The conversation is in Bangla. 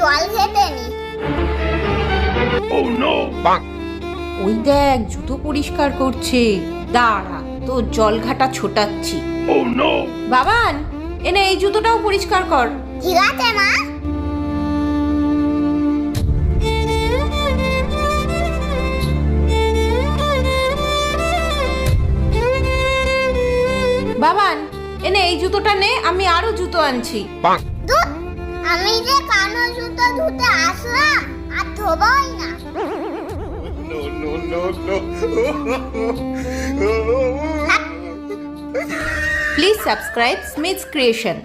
জল খেতে নি। Oh. ওই দেখ জুতো পরিষ্কার করছে। দাঁড়া তোর জল ঘাটা ছোটাচ্ছি। Oh বাবান এনে এই জুতোটাও পরিষ্কার কর। ঠিক আছে মা। বাবান এনে এই জুতোটা নে আমি আরও জুতো আনছি। আমি যে কানো জুতো ধুতে আসলাম আর ধোবই না। No, no, no, no. Please subscribe Smith creation